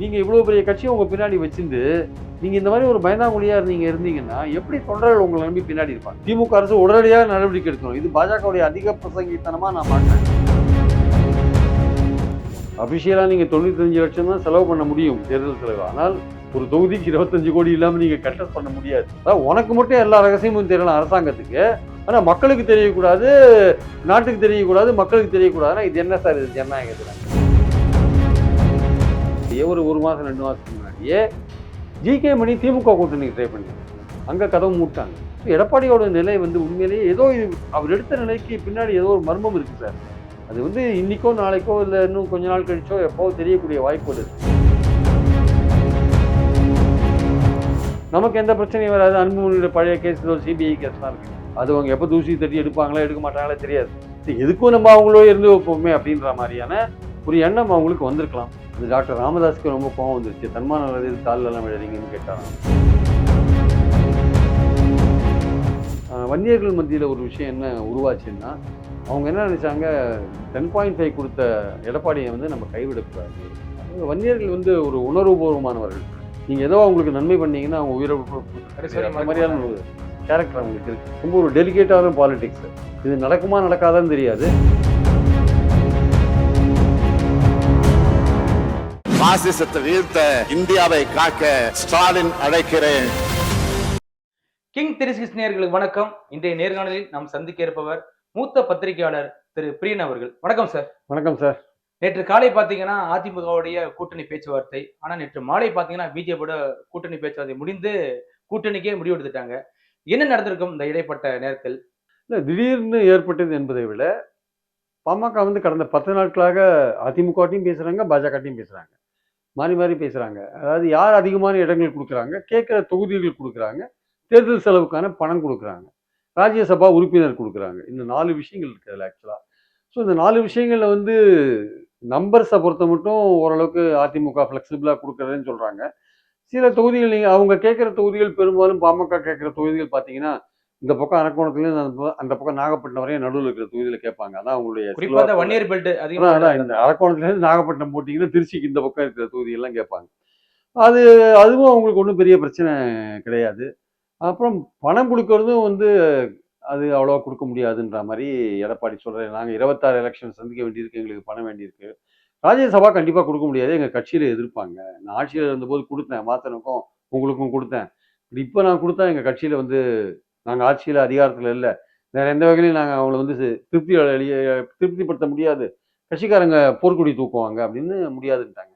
நீங்க இவ்வளவு பெரிய கட்சியை உங்க பின்னாடி வச்சிருந்து நீங்க இந்த மாதிரி ஒரு பயந்தாங்குழியா நீங்க இருந்தீங்கன்னா எப்படி தொண்டர்கள் உங்களை நம்பி பின்னாடி இருப்பாங்க? திமுக அரசு உடனடியாக நடவடிக்கை எடுக்கணும். இது பாஜகவுடைய அதிக பிரசங்கித்தனமா நான் மாட்டேன் அபிஷியலாக நீங்கள் தொண்ணூத்தஞ்சு லட்சம் தான் செலவு பண்ண முடியும் தேர்தல் செலவு. ஆனால் ஒரு தொகுதிக்கு இருபத்தஞ்சு கோடி இல்லாமல் நீங்கள் கண்டஸ்ட் பண்ண முடியாது. அதான் உனக்கு மட்டும் எல்லா ரகசியமும் தெரியலாம் அரசாங்கத்துக்கு. ஆனால் மக்களுக்கு தெரியக்கூடாது நாட்டுக்கு தெரியக்கூடாது மக்களுக்கு தெரியக்கூடாதுன்னா இது என்ன சார்? இது ஜனநாயகத்தில். ஒரு ஒரு மாதம் ரெண்டு மாதத்துக்கு முன்னாடியே ஜிகே மணி திமுக கூட்டணிக்கு ட்ரை பண்ணி அங்கே கதவு மூட்டாங்க. ஸோ எடப்பாடியோட நிலை வந்து உண்மையிலேயே ஏதோ இது அவர் எடுத்த நிலைக்கு பின்னாடி ஏதோ ஒரு மர்மம் இருக்குது சார். அது வந்து இன்னைக்கோ நாளைக்கோ இல்லை இன்னும் கொஞ்ச நாள் கழிச்சோ எப்போ தெரியக்கூடிய வாய்ப்புகள் இருக்கு நமக்கு எந்த பிரச்சனையும் வராது. அன்புமணியோட பழைய கேஸ் ஒரு சிபிஐ கேஸ் தான் இருக்கு. அது அவங்க எப்போ தூசி தட்டி எடுப்பாங்களா எடுக்க மாட்டாங்களா தெரியாது. சரி, எதுக்கும் நம்ம அவங்களோ இருந்து வைப்போமே அப்படின்ற மாதிரியான ஒரு எண்ணம் அவங்களுக்கு வந்திருக்கலாம். அது டாக்டர் ராமதாஸ்க்கு ரொம்ப கோவம் வந்துருச்சு. தன்மான இது காலில் எல்லாம் விழுறீங்கன்னு ஆஹ் வன்னியர்கள் மத்தியில் ஒரு விஷயம் என்ன உருவாச்சுன்னா அவங்க என்ன நினைச்சாங்க? டென் பாயிண்ட் ஃபைவ் கொடுத்த எடப்பாடியை வந்து நம்ம கைவிடக்கூடாது. வன்னியர்கள் வந்து ஒரு உணர்வுபூர்வமானவர்கள். நீங்கள் ஏதோ அவங்களுக்கு நன்மை பண்ணீங்கன்னா அவங்க உயிரை மாதிரியான ஒரு கேரக்டர் அவங்களுக்கு இருக்கு. ரொம்ப ஒரு டெலிகேட்டான பாலிடிக்ஸ் இது நடக்குமா நடக்காதான்னு தெரியாது. பாசிசத்தை வீழ்த்த இந்தியாவை காக்க ஸ்டாலின் அழைக்கிறேன். கிங் த்ரீ சிக்ஸ் நேயர்களுக்கு வணக்கம். இன்றைய நேர்காணலில் நாம் சந்திக்க இருப்பவர் மூத்த பத்திரிகையாளர் திரு பிரியன் அவர்கள். வணக்கம் சார். வணக்கம் சார். நேற்று காலை பாத்தீங்கன்னா அதிமுகவுடைய கூட்டணி பேச்சுவார்த்தை ஆனா நேற்று மாலை பாத்தீங்கன்னா பிஜேபியோட கூட்டணி பேச்சுவார்த்தை முடிந்து கூட்டணிக்கே முடிவெடுத்துட்டாங்க என்ன நடந்திருக்கும் இந்த இடைப்பட்ட நேரத்தில்? இல்லை திடீர்னு ஏற்பட்டது என்பதை விட பாமக வந்து கடந்த பத்து நாட்களாக அதிமுகட்டையும் பேசுகிறாங்க பாஜகட்டையும் பேசுகிறாங்க மாறி மாறி பேசுகிறாங்க அதாவது யார் அதிகமான இடங்கள் கொடுக்குறாங்க? கேட்குற தொகுதிகள் கொடுக்குறாங்க. தேர்தல் செலவுக்கான பணம் கொடுக்குறாங்க. ராஜ்யசபா உறுப்பினர் கொடுக்குறாங்க. இந்த நாலு விஷயங்கள் இருக்குது அதில் ஆக்சுவலாக ஸோ இந்த நாலு விஷயங்களில் வந்து நம்பர்ஸை பொறுத்த மட்டும் ஓரளவுக்கு அதிமுக ஃப்ளெக்சிபிளாக கொடுக்குறதுன்னு சொல்கிறாங்க சில தொகுதிகள் நீங்கள் அவங்க கேட்குற தொகுதிகள் பெரும்பாலும் பாமக கேட்குற தொகுதிகள் பார்த்தீங்கன்னா இந்த பக்கம் அரக்கோணத்துலேருந்து அந்த பக்கம் நாகப்பட்டினம் வரையும் நடுவில் இருக்கிற தொகுதியில் கேட்பாங்க. அதான் அவங்களுடைய. வன்னியர் பெல்ட் அதான் இந்த அரக்கோணத்துலேருந்து நாகப்பட்டினம் போட்டிங்கன்னா திருச்சிக்கு இந்த பக்கம் இருக்கிற தொகுதியெல்லாம் கேட்பாங்க. அது அதுவும் அவங்களுக்கு ஒன்றும் பெரிய பிரச்சனை கிடையாது. அப்புறம் பணம் கொடுக்கறதும் வந்து அது அவ்வளோவா கொடுக்க முடியாதுன்ற மாதிரி எடப்பாடி சொல்கிறேன் நாங்கள் இருபத்தாறு எலெக்ஷன் சந்திக்க வேண்டியிருக்கு எங்களுக்கு பணம் வேண்டியிருக்கு. ராஜ்யசபா கண்டிப்பாக கொடுக்க முடியாது. எங்கள் கட்சியில் எதிர்ப்பாங்க. நான் ஆட்சியில் இருந்தபோது கொடுத்தேன் மாத்தனுக்கும் உங்களுக்கும் கொடுத்தேன். இப்போ நான் கொடுத்தா எங்கள் கட்சியில் வந்து நாங்கள் ஆட்சியில் அதிகாரத்தில் இல்லை. வேறு எந்த வகையிலையும் நாங்கள் அவங்கள வந்து திருப்தி திருப்திப்படுத்த முடியாது. கட்சிக்காரங்க போர்க்குடி தூக்குவாங்க அப்படின்னு முடியாதுன்ட்டாங்க.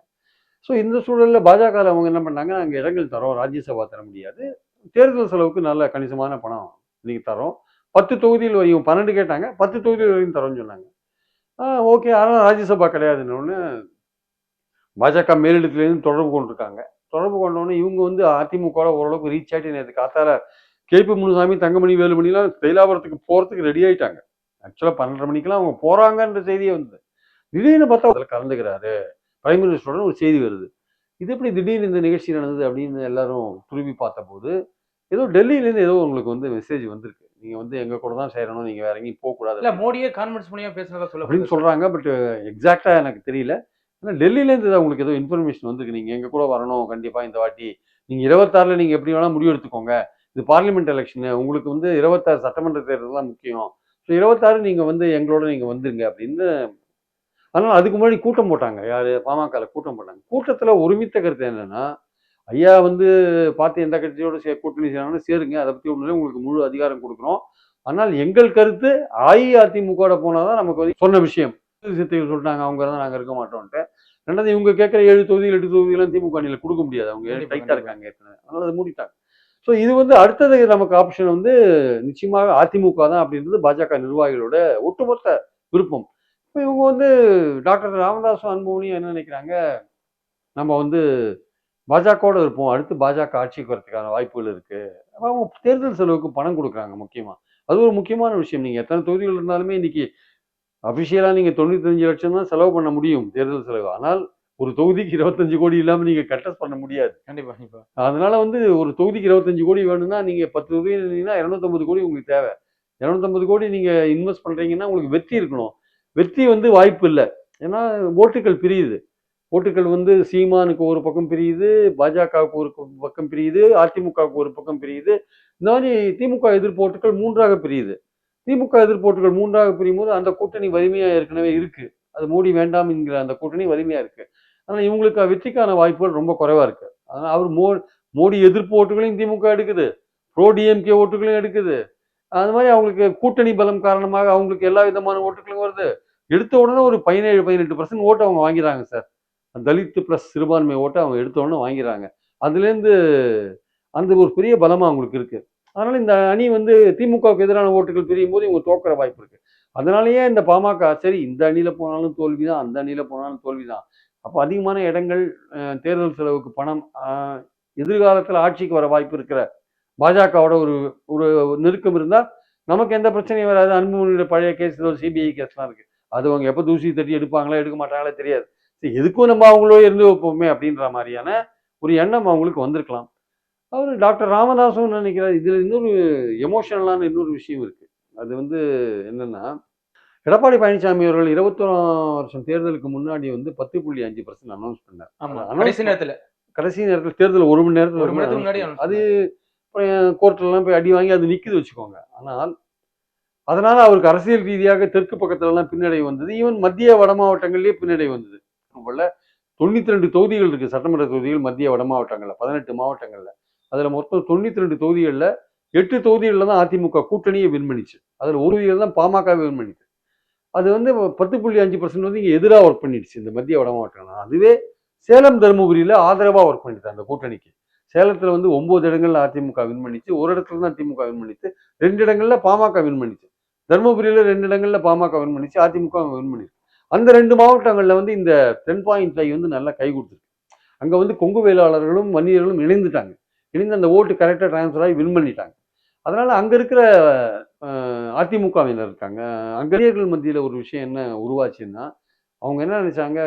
ஸோ இந்த சூழலில் பாஜகவில் அவங்க என்ன பண்ணாங்க? நாங்கள் இடங்கள் தரோம். ராஜ்யசபா தர முடியாது. தேர்தல் செலவுக்கு நல்ல கணிசமான பணம் நீங்கள் தரோம். பத்து தொகுதியில் வரையும் பன்னெண்டு கேட்டாங்க. பத்து தொகுதியில் வரையும் தரோம்னு சொன்னாங்க. ஆ ஓகே. ஆனால் ராஜ்யசபா கிடையாதுன்னு பாஜக மேலிடத்துலேருந்து தொடர்பு கொண்டிருக்காங்க. தொடர்பு கொண்டோடனே இவங்க வந்து அதிமுக ஓரளவுக்கு ரீச் ஆகிட்டு நேற்று காத்தால கேபி முனுசாமி தங்கமணி வேலுமணிலாம் தைலாபுரத்துக்கு போகிறதுக்கு ரெடி ஆயிட்டாங்க. ஆக்சுவலாக பன்னெண்டரை மணிக்கெல்லாம் அவங்க போகிறாங்கன்ற செய்தியே வந்தது. திடீர்னு பார்த்தா அதில் கலந்துக்கிறாரு. பிரைம் மினிஸ்டரோட ஒரு செய்தி வருது. இது எப்படி திடீர்னு இந்த நிகழ்ச்சி நடந்தது அப்படின்னு எல்லாரும் துருவி பார்த்தபோது ஏதோ டெல்லியிலேருந்து ஏதோ உங்களுக்கு வந்து மெசேஜ் வந்திருக்கு. நீங்கள் வந்து எங்கள் கூட தான் சேரணும் நீங்கள் வேற எங்கேயும் போகக்கூடாது. இல்ல மோடியே கான்ஃபரன்ஸ் மூலியமா பேசுனதா அப்படின்னு சொல்ல சொல்கிறாங்க பட் எக்ஸாக்டாக எனக்கு தெரியல. ஆனால் டெல்லியிலேருந்து உங்களுக்கு ஏதோ இன்ஃபர்மேஷன் வந்திருக்கு. நீங்கள் எங்கள் கூட வரணும் கண்டிப்பாக இந்த வாட்டி. நீங்கள் இருபத்தாறில் நீங்கள் எப்படி வேணால் முடிவு எடுத்துக்கோங்க இது பார்லிமெண்ட் எலெக்ஷனு உங்களுக்கு வந்து இருபத்தாறு சட்டமன்ற தேர்தல் தான் முக்கியம். ஸோ இருபத்தாறு நீங்கள் வந்து எங்களோட நீங்கள் வந்துருங்க அப்படின்னு. அதனால் அதுக்கு முன்னாடி கூட்டம் போட்டாங்க. யார்? பாமகவில் கூட்டம் போட்டாங்க. கூட்டத்தில் ஒருமித்த கருத்து என்னன்னா ஐயா வந்து பார்த்து எந்த கட்சியோட சே கூட்டணி செய்யறாங்கன்னு சேருங்க. அதை பற்றி ஒன்றும் உங்களுக்கு முழு அதிகாரம் கொடுக்குறோம். ஆனால் எங்கள் கருத்து அஇஅதிமுக போனால் தான் நமக்கு வந்து சொன்ன விஷயம். சித்தைகள் சொல்லிட்டாங்க அவங்க தான் நாங்கள் இருக்க மாட்டோம்ட்டு ரெண்டாவது இவங்க கேட்குற ஏழு தொகுதிகள் எட்டு தொகுதிகளும் திமுக அணியில் கொடுக்க முடியாது. அவங்க டைட்டாக. இருக்காங்க ஏற்கனவே. அதனால அதை மூடிட்டாங்க. ஸோ இது வந்து அடுத்தது நமக்கு ஆப்ஷன் வந்து நிச்சயமாக அதிமுக தான் அப்படின்றது பாஜக நிர்வாகிகளோட ஒட்டுமொத்த விருப்பம். இப்போ இவங்க வந்து டாக்டர் ராமதாஸும் அன்புமணியும் என்ன நினைக்கிறாங்க? நம்ம வந்து பாஜகவோட இருப்போம். அடுத்து பாஜக ஆட்சிக்கு வரதுக்கான வாய்ப்புகள் இருக்கு. அவங்க தேர்தல் செலவுக்கு பணம் கொடுக்குறாங்க முக்கியமாக அது ஒரு முக்கியமான விஷயம். நீங்கள் எத்தனை தொகுதிகள் இருந்தாலுமே இன்னைக்கு அபிஷியலாக நீங்கள் தொண்ணூத்தஞ்சு லட்சம் தான் செலவு பண்ண முடியும் தேர்தல் செலவு. ஆனால் ஒரு தொகுதிக்கு இருபத்தஞ்சு கோடி இல்லாம நீங்க கட்டஸ் பண்ண முடியாது. கண்டிப்பா கண்டிப்பா. அதனால வந்து ஒரு தொகுதிக்கு இருபத்தஞ்சு கோடி வேணும்னா நீங்க பத்து தொகுதி இருந்தீங்கன்னா இரநூத்தம்பது கோடி உங்களுக்கு தேவை. இரநூத்தம்பது கோடி நீங்க இன்வெஸ்ட் பண்றீங்கன்னா உங்களுக்கு வெற்றி இருக்கணும். வெற்றி வந்து வாய்ப்பு இல்லை. ஏன்னா ஓட்டுகள் பிரியுது. ஓட்டுகள் வந்து சீமானுக்கு ஒரு பக்கம் பிரியுது பாஜகவுக்கு ஒரு பக்கம் பிரியுது அதிமுகவுக்கு ஒரு பக்கம் பிரியுது. இந்த மாதிரி திமுக எதிர்ப்பு ஓட்டுகள் மூன்றாக பிரியுது. திமுக எதிர்ப்பு ஓட்டுகள் மூன்றாக பிரியும் போது அந்த கூட்டணி வலிமையா ஏற்கனவே இருக்கு. அது மோடி வேண்டாம் என்கிற அந்த கூட்டணி வலிமையா இருக்கு. ஆனால் இவங்களுக்கு வெற்றிக்கான வாய்ப்புகள் ரொம்ப குறைவாக இருக்குது அதனால் அவர் மோ மோடி எதிர்ப்பு ஓட்டுகளையும் திமுக எடுக்குது. ப்ரோ டிஎம்கே ஓட்டுகளையும் எடுக்குது. அது மாதிரி அவங்களுக்கு கூட்டணி பலம் காரணமாக அவங்களுக்கு எல்லா விதமான ஓட்டுகளும் வருது. எடுத்த உடனே ஒரு பதினேழு பதினெட்டு பர்சன்ட் ஓட்டு அவங்க வாங்கிறாங்க சார். தலித்து ப்ளஸ் சிறுபான்மை ஓட்டை அவங்க எடுத்த உடனே வாங்கிறாங்க அதுலேருந்து அந்த ஒரு பெரிய பலமாக அவங்களுக்கு இருக்குது அதனால் இந்த அணி வந்து திமுகவுக்கு எதிரான ஓட்டுகள் பிரியும் போது இவங்க தோக்கிற வாய்ப்பு இருக்குது அதனாலயே இந்த பாமக சரி இந்த அணியில் போனாலும் தோல்விதான் அந்த அணியில் போனாலும் தோல்வி தான் அப்போ அதிகமான இடங்கள் தேர்தல் செலவுக்கு பணம் எதிர்காலத்தில் ஆட்சிக்கு வர வாய்ப்பு இருக்கிற பாஜகவோட ஒரு ஒரு நெருக்கம் இருந்தால் நமக்கு எந்த பிரச்சனையும் வராது. அன்புமணியோட பழைய கேஸ் ஒரு சிபிஐ கேஸ்லாம் இருக்கு. அது அவங்க எப்போ தூசி தட்டி எடுப்பாங்களா எடுக்க மாட்டாங்களா தெரியாது. சரி, எதுக்கும் நம்ம அவங்களோட இருந்து வைப்போமே அப்படின்ற மாதிரியான ஒரு எண்ணம் அவங்களுக்கு வந்திருக்கலாம். அவர் டாக்டர் ராமதாசும் நினைக்கிறார். இதுல இன்னொரு எமோஷனலான இன்னொரு விஷயம் இருக்கு. அது வந்து என்னன்னா எடப்பாடி பழனிசாமி அவர்கள் இருபத்தோராம் வருஷம் தேர்தலுக்கு முன்னாடி வந்து பத்து புள்ளி அஞ்சு பர்சன்ட் அனௌன்ஸ் பண்ணார். கடைசி நேரத்துல. கடைசி நேரத்தில் தேர்தல் ஒரு மணி நேரத்தில் ஒரு மணி நேரத்துக்கு முன்னாடி அது கோர்ட்லாம் போய் அடி வாங்கி அது நிக்குது வச்சுக்கோங்க. ஆனால் அதனால அவருக்கு அரசியல் ரீதியாக தெற்கு பக்கத்துல எல்லாம் பின்னடைவு வந்தது. ஈவன் மத்திய வட மாவட்டங்கள்லயே பின்னடைவு வந்தது. போல தொண்ணூத்தி ரெண்டு தொகுதிகள் இருக்கு. சட்டமன்ற தொகுதிகள் மத்திய வட மாவட்டங்கள்ல பதினெட்டு மாவட்டங்கள்ல. அதுல மொத்தம் தொண்ணூத்தி ரெண்டு தொகுதிகள்ல எட்டு தொகுதிகளில் தான் அதிமுக கூட்டணியை வின் பண்ணிச்சு அதுல ஒரு தொகுதியில் தான் பாமக வின் பண்ணிச்சு அது வந்து பத்து புள்ளி அஞ்சு பர்சன்ட் வந்து இங்கே எதிராக ஒர்க் பண்ணிடுச்சு இந்த மத்திய வட மாவட்டம் அதுவே சேலம் தருமபுரியில் ஆதரவாக ஒர்க் பண்ணிட்டு அந்த கூட்டணிக்கு. சேலத்தில் வந்து ஒம்பது இடங்கள்ல அதிமுக வின் பண்ணிச்சு. ஒரு இடத்துல தான் திமுக வின் பண்ணிச்சு. ரெண்டு இடங்கள்ல பாமக வின் பண்ணிச்சு. தருமபுரியில் ரெண்டு இடங்கள்ல பாமக வின் பண்ணிச்சு. அதிமுக வின் பண்ணிச்சு அந்த ரெண்டு மாவட்டங்களில் வந்து இந்த டென் பாயிண்ட் ஃபைவ் வந்து நல்லா கை கொடுத்துருக்கு. அங்கே வந்து கொங்கு வேளாளர்களும் வன்னியர்களும் இணைந்துட்டாங்க. இணைந்து அந்த ஓட்டு கரெக்டாக ட்ரான்ஸ்ஃபர் ஆகி வின் பண்ணிட்டாங்க. அதனால் அங்கே இருக்கிற அதிமுகவினர் இருக்காங்க. அங்கரியர்கள் மத்தியில ஒரு விஷயம் என்ன உருவாச்சுன்னா அவங்க என்ன நினைச்சாங்க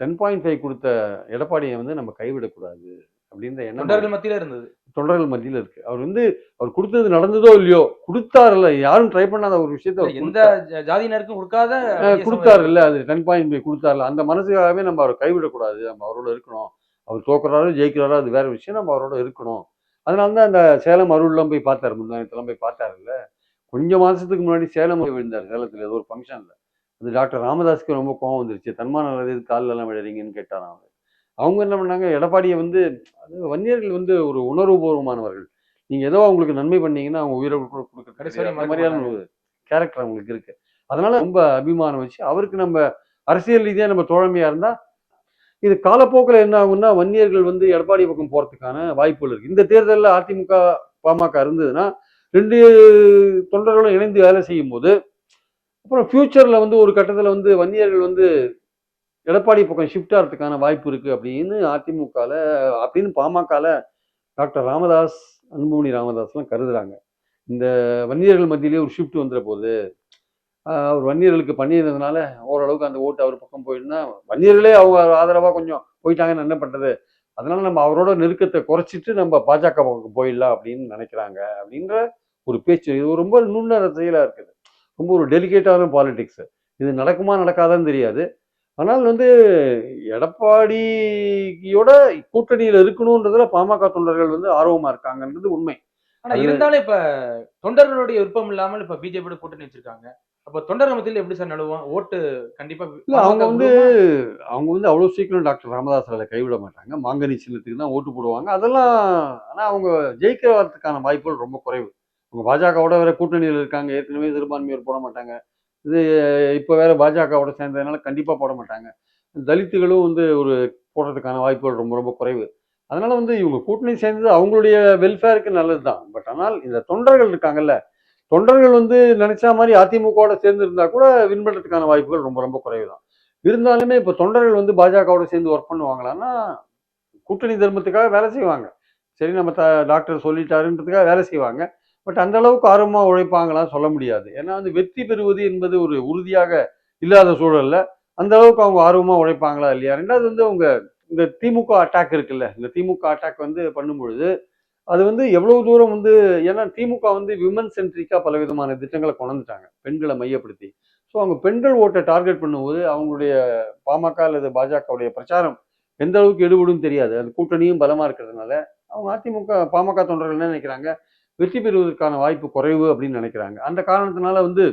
டென் பாயிண்ட் ஃபைவ் கொடுத்த எடப்பாடியை வந்து நம்ம கைவிடக்கூடாது அப்படின்ற எண்ணம் தொண்டர்கள் மத்தியில இருந்தது. தொண்டர்கள் மத்தியில இருக்கு. அவர் வந்து அவர் கொடுத்தது நடந்ததோ இல்லையோ கொடுத்தாருல்ல. யாரும் ட்ரை பண்ணாத ஒரு விஷயத்த எந்த ஜாதியினருக்கும் கொடுக்காத கொடுத்தாரு இல்ல அது டென் பாயிண்ட் ஃபைவ் கொடுத்தாருல அந்த மனசுக்காகவே நம்ம அவரை கைவிடக்கூடாது. நம்ம அவரோட இருக்கணும். அவர் தோக்குறாரோ ஜெயிக்கிறாரோ அது வேற விஷயம். நம்ம அவரோட இருக்கணும். அதனால தான் அந்த சேலம் அருள்லாம் போய் பார்த்தாரு. முந்தானத்தெல்லாம் போய் பார்த்தாரு இல்ல கொஞ்சம் மாசத்துக்கு முன்னாடி சேலம் போய் விழுந்தார். சேலத்துல ஏதோ ஒரு ஃபங்க்ஷன்ல அது டாக்டர் ராமதாஸ்க்கு ரொம்ப கோவம் வந்துருச்சு. தன்மான எது காலில் எல்லாம் விழுறீங்கன்னு கேட்டாராம் அவர். அவங்க என்ன பண்ணாங்க எடப்பாடியை வந்து அது வன்னியர்கள் வந்து ஒரு உணர்வுபூர்வமானவர்கள். நீங்க ஏதோ அவங்களுக்கு நன்மை பண்ணீங்கன்னா அவங்க உயிரை கூட கொடுக்க மாதிரியான. ஒரு கேரக்டர் அவங்களுக்கு இருக்கு. அதனால ரொம்ப அபிமானம் வச்சு அவருக்கு நம்ம அரசியல் ரீதியா நம்ம தோழமையா இருந்தா இது காலப்போக்கில் என்ன ஆகும்னா வன்னியர்கள் வந்து எடப்பாடி பக்கம் போறதுக்கான வாய்ப்புகள் இருக்கு. இந்த தேர்தலில் அதிமுக பாமக இருந்ததுன்னா ரெண்டு தொண்டர்களும் இணைந்து வேலை செய்யும் போது அப்புறம் ஃப்யூச்சரில் வந்து ஒரு கட்டத்தில் வந்து வன்னியர்கள் வந்து எடப்பாடி பக்கம் ஷிஃப்ட் ஆகிறதுக்கான வாய்ப்பு இருக்குது அப்படின்னு அதிமுகவில் அப்படின்னு பாமகவில் டாக்டர் ராமதாஸ் அன்புமணி ராமதாஸ்லாம் கருதுகிறாங்க இந்த வன்னியர்கள் மத்தியிலேயே ஒரு ஷிஃப்ட் வந்துட போகுது அவர் வன்னியர்களுக்கு பண்ணியிருந்ததுனால ஓரளவுக்கு அந்த ஓட்டு அவர் பக்கம் போயிருந்தா வன்னியர்களே அவங்க ஆதரவாக கொஞ்சம் போயிட்டாங்கன்னு என்ன பண்ணுறது அதனால நம்ம அவரோட நெருக்கத்தை குறைச்சிட்டு நம்ம பாஜக பக்கம் போயிடலாம் அப்படின்னு நினைக்கிறாங்க அப்படின்ற ஒரு பேச்சு இது ரொம்ப நுண்ணற செயலா இருக்குது. ரொம்ப ஒரு டெலிகேட்டான பாலிடிக்ஸ். இது நடக்குமா நடக்காதான்னு தெரியாது. ஆனால் வந்து எடப்பாடியோட கூட்டணியில் இருக்கணுன்றதுல பாமக தொண்டர்கள் வந்து ஆர்வமா இருக்காங்கன்றது உண்மை. ஆனா அது- இருந்தாலும் இப்ப தொண்டர்களுடைய விருப்பம் இல்லாமல் இப்ப பிஜேபி கூட்டணி வச்சிருக்காங்க. அப்ப தொண்டர்கள் மத்தியில எப்படி சார் நடுவோம் ஓட்டு கண்டிப்பா இல்ல அவங்க வந்து? அவங்க வந்து அவ்வளவு சீக்கிரம் டாக்டர் ராமதாஸ் அவர்களை கைவிட மாட்டாங்க. மாங்கனி சின்னத்துக்கு தான் ஓட்டு போடுவாங்க. அதெல்லாம் ஆனா அவங்க ஜெயிக்க வரதுக்கான வாய்ப்புகள் ரொம்ப குறைவு. அவங்க பாஜகவோட வேற கூட்டணியில் இருக்காங்க. ஏற்கனவே சிறுபான்மையோர் போட மாட்டாங்க. இது இப்போ வேற பாஜகவோட சேர்ந்ததுனால கண்டிப்பாக போட மாட்டாங்க. தலித்துகளும் வந்து ஒரு போடுறதுக்கான வாய்ப்புகள் ரொம்ப ரொம்ப குறைவு. அதனால வந்து இவங்க கூட்டணி சேர்ந்தது அவங்களுடைய வெல்ஃபேருக்கு நல்லது தான் பட் ஆனால் இந்த தொண்டர்கள் இருக்காங்கல்ல தொண்டர்கள் வந்து நினைச்சா மாதிரி அதிமுகவோட சேர்ந்து இருந்தா கூட வின் பண்ணுறதுக்கான வாய்ப்புகள் ரொம்ப ரொம்ப குறைவு தான் இருந்தாலுமே இப்போ தொண்டர்கள் வந்து பாஜகவோட சேர்ந்து ஒர்க் பண்ணுவாங்களான்னா கூட்டணி தர்மத்துக்காக வேலை செய்வாங்க. சரி நம்ம த டாக்டர் சொல்லிட்டாருன்றதுக்காக வேலை செய்வாங்க. பட் அந்த அளவுக்கு ஆர்வமாக உழைப்பாங்களாம் சொல்ல முடியாது. ஏன்னா வந்து வெற்றி பெறுவது என்பது ஒரு உறுதியாக இல்லாத சூழலில் அந்த அளவுக்கு அவங்க ஆர்வமாக உழைப்பாங்களா இல்லையா? ரெண்டாவது வந்து அவங்க இந்த திமுக அட்டாக் இருக்குல்ல இந்த திமுக அட்டாக் வந்து பண்ணும்பொழுது அது வந்து எவ்வளவு தூரம் வந்து ஏன்னா திமுக வந்து விமன் சென்ட்ரிக்காக பல விதமான திட்டங்களை கொண்டுட்டாங்க பெண்களை மையப்படுத்தி. ஸோ அவங்க பெண்கள் ஓட்டை டார்கெட் பண்ணும்போது அவங்களுடைய பாமக அல்லது பாஜகவுடைய பிரச்சாரம் எந்த அளவுக்கு எடுபடும் தெரியாது. அது கூட்டணியும் பலமாக இருக்கிறதுனால அவங்க அதிமுக பாமக தொண்டர்கள் என்ன நினைக்கிறாங்க? வெற்றி பெறுவதற்கான வாய்ப்பு குறைவு அப்படின்னு நினைக்கிறாங்க. அந்த காரணத்தினால வந்து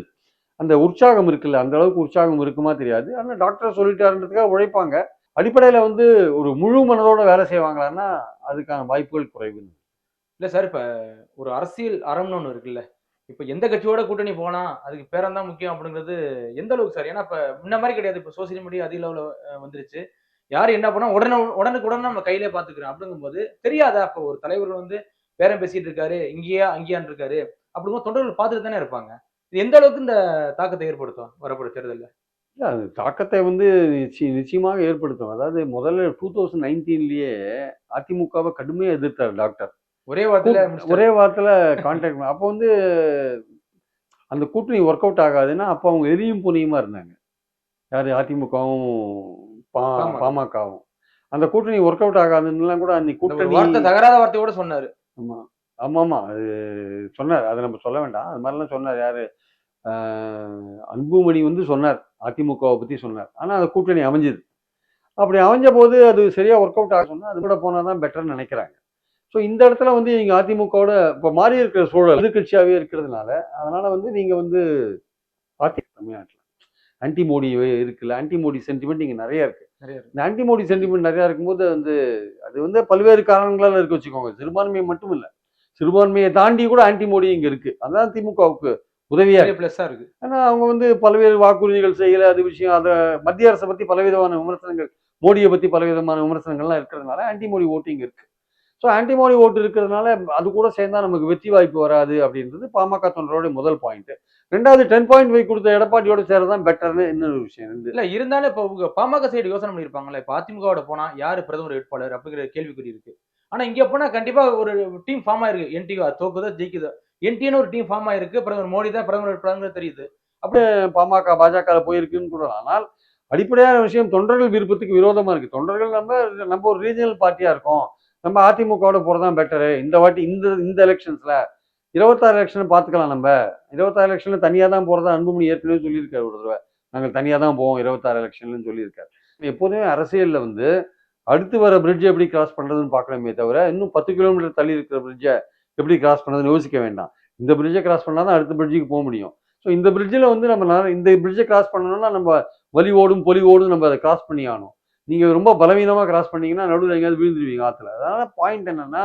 அந்த உற்சாகம் இருக்குல்ல அந்த அளவுக்கு உற்சாகம் இருக்குமா தெரியாது. ஆனால் டாக்டர் சொல்லிட்டாருன்றதுக்காக உழைப்பாங்க. அடிப்படையில் வந்து ஒரு முழு மனதோட வேலை செய்வாங்களான்னா அதுக்கான வாய்ப்புகள் குறைவு. இல்லை சார் இப்போ ஒரு அரசியல் அறம்னு ஒன்று இருக்குல்ல இப்போ எந்த கட்சியோட கூட்டணி போனால் அதுக்கு பேரம் தான் முக்கியம் அப்படிங்கிறது எந்த அளவுக்கு சார்? ஏன்னா இப்போ முன்ன மாதிரி கிடையாது. இப்போ சோசியல் மீடியா அதிக லெவலில் வந்துருச்சு. யார் என்ன பண்ணால் உடனே உடனுக்கு உடனே நம்ம கையிலே பார்த்துக்கிறோம் அப்படிங்கும்போது தெரியாதா? அப்போ ஒரு தலைவர்கள் வந்து பேரம் பேசிட்டு இருக்காரு இங்கேயா அங்கேயான்னு இருக்காரு அப்படிங்கும்போது தொண்டர்கள் பார்த்துட்டு தானே இருப்பாங்க. இது எந்த அளவுக்கு இந்த தாக்கத்தை ஏற்படுத்தும் வரப்போற தேர்தல்ல? இல்ல, அது தாக்கத்தை வந்து நிச்சய நிச்சயமாக ஏற்படுத்தும். அதாவது முதல்ல டூ தௌசண்ட் நைன்டீன்லயே அதிமுகவை கடுமையாக எதிர்த்தார் டாக்டர். ஒரே வார்த்தையில முடிச்சிட்டாரு. ஒரே வாரத்தில் கான்டாக்ட் அப்போ வந்து அந்த கூட்டணி ஒர்க் அவுட் ஆகாதுன்னா அப்போ அவங்க எரியும் புனியுமா இருந்தாங்க. யார்? அதிமுகவும் பா பாமக. பாமகவும். அந்த கூட்டணி ஒர்க் அவுட் ஆகாதுன்னுலாம் கூட அன்னைக்கு கூட்டணி தகராத வார்த்தையோட சொன்னாரு. ஆமாம் ஆமாம். ஆமாம் அது சொன்னார். அதை நம்ம சொல்ல வேண்டாம். அது மாதிரிலாம் சொன்னார் யார்? அன்புமணி வந்து சொன்னார். அதிமுகவை பற்றி சொன்னார். ஆனால் அந்த கூட்டணி அமைஞ்சது. அப்படி அமைஞ்ச போது அது சரியாக ஒர்க் அவுட் ஆக சொன்னால் அது கூட போனால் தான் பெட்டர்னு நினைக்கிறாங்க. ஸோ இந்த இடத்துல வந்து நீங்கள் அதிமுகவோட இப்போ மாறி இருக்கிற சூழல் எதிர்கட்சியாகவே இருக்கிறதுனால அதனால் வந்து நீங்கள் வந்து பாத்தி தமிழ்நாட்டில். ஆன்டி மோடி இருக்குல்ல. ஆன்டி மோடி சென்டிமெண்ட் இங்கே நிறைய இருக்குது இந்த ஆன்டி மோடி சென்டிமெண்ட் நிறையா இருக்கும்போது வந்து அது வந்து பல்வேறு காரணங்களால இருக்கு வச்சுக்கோங்க. சிறுபான்மை மட்டும் இல்லை சிறுபான்மையை தாண்டி கூட ஆன்டி மோடி இங்க இருக்கு. அதான் திமுகவுக்கு உதவியா பெரிய இருக்கு. பிளஸ்ஸா இருக்கு. ஏன்னா அவங்க வந்து பல்வேறு வாக்குறுதிகள் செய்யல அது விஷயம் அதை மத்திய அரசை பத்தி பலவிதமான விமர்சனங்கள் மோடியை பத்தி பலவிதமான விமர்சனங்கள்லாம் இருக்கிறதுனால ஆன்டி மோடி ஓட்டிங் இருக்கு. ஸோ ஆன்டி மோடி ஓட்டு இருக்கிறதுனால அது கூட சேர்ந்தா நமக்கு வெற்றி வாய்ப்பு வராது அப்படின்றது பாமக தொண்டரோட முதல் பாயிண்ட் ரெண்டாவது டென் பாயிண்ட் ஃபைவ் கொடுத்த எடப்பாடியோட சேரதான் பெட்டர்னு இன்னொரு விஷயம். ரெண்டு. இல்ல இருந்தாலும் இப்ப பாமக சைடு யோசனை பண்ணிருப்பாங்கல்ல இப்ப அதிமுகவோட போனா யாரு பிரதமர் வேட்பாளர் அப்படிங்கிற கேள்விக்குறி இருக்கு. ஆனா இங்க போனா கண்டிப்பா ஒரு டீம் ஃபார்ம் ஆயிருக்கு. என்டி தோக்குதோ ஜெயிக்குதோ. என்டின்னு ஒரு டீம் ஃபார்ம் ஆயிருக்கு. பிரதமர் மோடி தான் பிரதமர் வேட்பாளர் தெரியுது. பாமக பாஜக போயிருக்குன்னு கூட ஆனால் அடிப்படையான விஷயம் தொண்டர்கள் விருப்பத்துக்கு விரோதமா இருக்கு. தொண்டர்கள் நம்ம நம்ம ஒரு ரீஜனல் பார்ட்டியா இருக்கோம். நம்ம அதிமுகவோட போகிறதா பெட்டரு இந்த வாட்டி இந்த இந்த எலெக்ஷன்ஸ்ல இருபத்தாறு எலெக்ஷன் பார்த்துக்கலாம் நம்ம. இருபத்தாறு எலெக்ஷனில் தனியாக தான் போகிறதா அன்புமணி ஏற்கனவே சொல்லியிருக்காரு ஒரு தடவை. நாங்கள் தனியாக தான் போவோம் இருபத்தாறு எலெக்ஷன்லன்னு சொல்லியிருக்காரு. எப்போதுமே அரசியலில் வந்து அடுத்து வர பிரிட்ஜ் எப்படி கிராஸ் பண்ணுறதுன்னு பார்க்கணுமே தவிர இன்னும் பத்து கிலோமீட்டர் தள்ளி இருக்கிற பிரிட்ஜை எப்படி கிராஸ் பண்ணுறதுன்னு யோசிக்க வேண்டாம். இந்த பிரிட்ஜை கிராஸ் பண்ணாதான் அடுத்த பிரிட்ஜுக்கு போக முடியும். ஸோ இந்த பிரிட்ஜில் வந்து நம்ம இந்த பிரிட்ஜை கிராஸ் பண்ணணும்னா நம்ம வலி ஓடும் பொலி ஓடும் நம்ம அதை கிராஸ் பண்ணி ஆகணும். நீங்கள் ரொம்ப பலவீனமாக கிராஸ் பண்ணீங்கன்னா நடுவில் எங்கேயாவது விழுந்துருவீங்க ஆற்றுல அதனால பாயிண்ட் என்னன்னா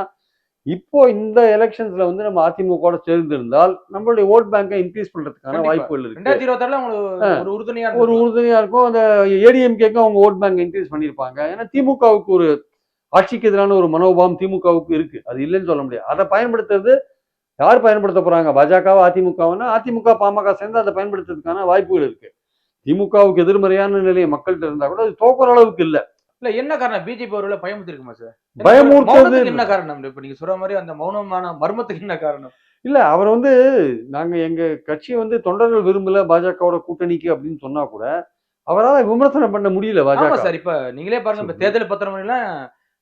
இப்போ இந்த எலெக்ஷன்ஸ்ல வந்து நம்ம அதிமுகவோட சேர்ந்திருந்தால் நம்மளுடைய ஓட் பேங்கை இன்க்ரீஸ் பண்றதுக்கான. வாய்ப்புகள் இருக்கு. ஒரு உறுதுணையா ஒரு. உறுதுணையா இருக்கும். அந்த ஏடிஎம்கேக்கும் அவங்க ஓட் பேங்க் இன்க்ரீஸ் பண்ணியிருப்பாங்க. ஏன்னா திமுகவுக்கு ஒரு ஆட்சிக்கு எதிரான ஒரு மனோபாவம் திமுகவுக்கு இருக்கு. அது இல்லைன்னு சொல்ல முடியாது. அதை பயன்படுத்துறது யார் பயன்படுத்த போறாங்க? பாஜகவா அதிமுகவுன்னா அதிமுக பாமக சேர்ந்து அதை பயன்படுத்துறதுக்கான வாய்ப்புகள் இருக்கு. திமுகவுக்கு எதிர்மறையான நிலையை மக்கள்கிட்ட இருந்தா கூட அது தோக்குற அளவுக்கு இல்ல. இல்ல என்ன காரணம்? பிஜேபி பயமுத்தி இருக்குமா சார் பயமுறுத்துறது மௌனத்துக்கு என்ன காரணம்? இப்ப நீங்க சொல்ற மாதிரி அந்த மௌனமான மர்மத்துக்கு என்ன காரணம்? இல்ல அவர் வந்து நாங்க எங்க கட்சி வந்து தொண்டர்கள் விரும்பல பாஜகவோட கூட்டணிக்கு அப்படின்னு சொன்னா கூட அவரால் விமர்சனம் பண்ண முடியல பாஜக. சார் இப்ப நீங்களே பாருங்க இப்ப தேர்தல் பத்திரம் எல்லாம்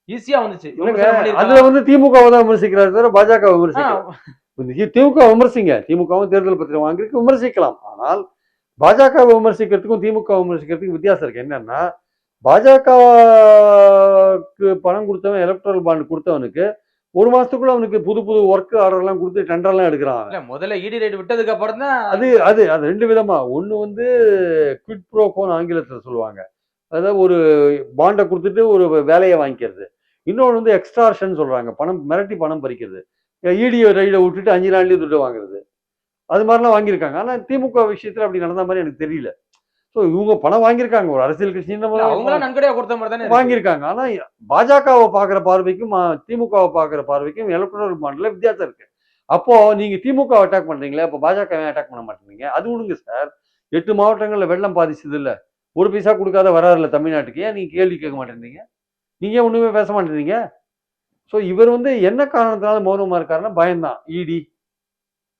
ஈஸியா வந்துச்சு. அதுல வந்து திமுகவை தான் விமர்சிக்கிறாரு தவிர பாஜக ஆ, விமர்சிக்கிறார் திமுக விமர்சிங்க. திமுகவும் தேர்தல் பத்திரம் வாங்கிருக்கு விமர்சிக்கலாம். ஆனால் பாஜக விமர்சிக்கிறதுக்கும் திமுக விமர்சிக்கிறதுக்கும் வித்தியாசம் இருக்கு. என்னன்னா பாஜகவுக்கு பணம் கொடுத்தவன் எலக்ட்ரல் பாண்ட் கொடுத்தவனுக்கு ஒரு மாசத்துக்குள்ள அவனுக்கு புது புது ஒர்க் ஆர்டர் எல்லாம் கொடுத்து டெண்டர் எல்லாம் எடுக்கிறான். முதல்ல இடி ரேட் விட்டதுக்கு அப்புறம் தான் அது அது அது ரெண்டு விதமா. ஒண்ணு வந்து குவிட் ப்ரோகோன்னு ஆங்கிலத்துல சொல்லுவாங்க. அதாவது ஒரு பாண்டை கொடுத்துட்டு ஒரு வேலையை வாங்கிக்கிறது. இன்னொன்று வந்து எக்ஸ்ட்ராஷன் சொல்றாங்க. பணம் மிரட்டி பணம் பறிக்கிறது. இடியை ரைட விட்டுட்டு அஞ்சு நாள்லயே துட்டு வாங்குறது. அது மாதிரிலாம் வாங்கியிருக்காங்க. ஆனா திமுக விஷயத்துல அப்படி நடந்த மாதிரி எனக்கு தெரியல. ஸோ இவங்க பணம் வாங்கியிருக்காங்க. ஒரு அரசியல் நன்கொடையா கொடுத்த மாதிரி தானே. வாங்கியிருக்காங்க. ஆனா பாஜகவை பாக்குற பார்வைக்கும் திமுகவை பாக்குற பார்வைக்கும் எலக்ட்ரல் பாண்ட்ல வித்தியாசம் இருக்கு. அப்போ நீங்க திமுக அட்டாக் பண்றீங்களே அப்போ பாஜக அட்டாக் பண்ண மாட்டேங்கிறீங்க? அது விடுங்க சார் எட்டு மாவட்டங்கள்ல வெள்ளம் பாதிச்சது இல்ல ஒரு பைசா கொடுக்காத வராருல தமிழ்நாட்டுக்கு. ஏன் நீங்க கேள்வி கேட்க மாட்டேன்றீங்க நீங்க ஒண்ணுமே பேச மாட்டேன்றீங்க ஸோ இவர் வந்து என்ன காரணத்தினால மௌனமா இருக்காருன்னா பயம்தான். இடி